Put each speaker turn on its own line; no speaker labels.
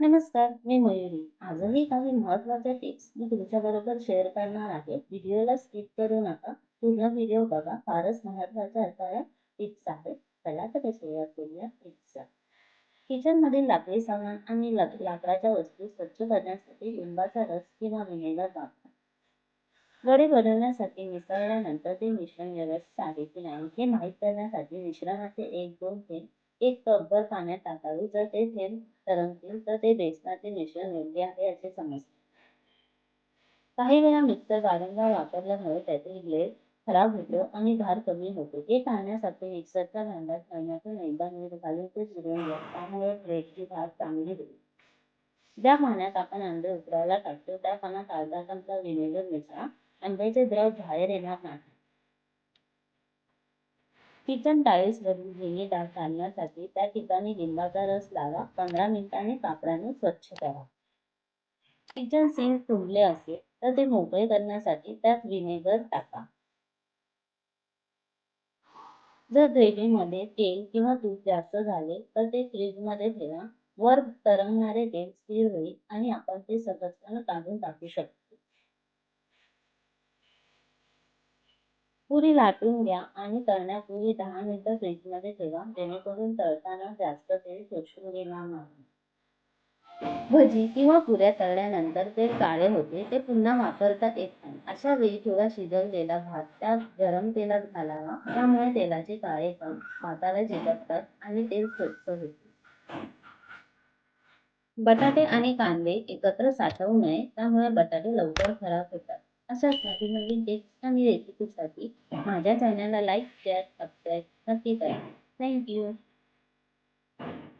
नमस्कार, मी मयुरी. आजही काही महत्त्वाच्या टिप्स मी तुमच्याबरोबर शेअर करणार आहे. व्हिडिओला स्किप करू नका. पूर्ण व्हिडिओ बघा. फारच महत्त्वाच्या असणाऱ्या टिप्स आहेत. चला तर सुरुवात करूया टिप्सला. किचनमधील लाकडी सामान आणि लाकडाच्या वस्तू स्वच्छ करण्यासाठी लिंबाचा रस किंवा व्हिनेगर वापरा. वडे बनवण्यासाठी मिसळल्यानंतर ते मिश्रण व्यवस्थित आहे की नाही हे माहीत करण्यासाठी मिश्रणाचे एक दोन थेंब एक कपभर पाण्यात टाकावे. जर ते थेंब तरंगतील तर ते बेसनाचे मिश्रण योग्य आहे असे समजते. काही वेळा मिक्सर वारंवार वापरल्यामुळे त्यातील ब्लेड खराब होतो आणि धार कमी होते. ते टाळण्यासाठी मिक्सरच्या भांड्यात महिन्यातून एकदा मीठ घालून ते फिरवून घ्या. त्यामुळे ब्रेडची धार चांगली होईल. ज्या पाण्यात आपण अंडे उकळायला टाकतो त्या पाण्यात अर्धा चमचा व्हिनेगर मिसळा. अंड्याचे द्रव बाहेर येणार नाही. किचन टाईल्सवरील भुई डाग काढण्यासाठी त्या ठिकाणी लिंबाचा रस लावा. पंधरा मिनिटांनी कापडाने स्वच्छ करा. किचन सिंक तुंबले असेल तर ते मोकळे करण्यासाठी त्यात व्हिनेगर टाका. जर ग्रेव्हीमध्ये तेल किंवा तूप जास्त झाले तर ते फ्रीजमध्ये ठेवा. वर तरंगणारे तेल स्थिर होईल आणि आपण ते सहजपणे काढून टाकू शकतो. पुरी लाटून घ्या आणि तळण्यापूर्वी दहा मिनिटं फ्रीजमध्ये ठेवा जेणेकरून तळताना जास्त तेल शोषून घेणार नाही. भजी किंवा पुऱ्या तळल्यानंतर तेल काळे होते ते पुन्हा वापरता येत नाही. अशा वेळी थोडा शिजवलेला भात त्या गरम तेलात घालावा. त्यामुळे तेलाचे काळे पण भाताला चिकटतात आणि तेल स्वच्छ होते. बटाटे आणि कांदे एकत्र साठवू नये त्यामुळे बटाटे लवकर खराब होतात. अशाच नवीन नवीन आणि रेसिपीसाठी माझ्या चॅनलला लाईक, शेअर, सबस्क्राईब नक्की करा. Thank you.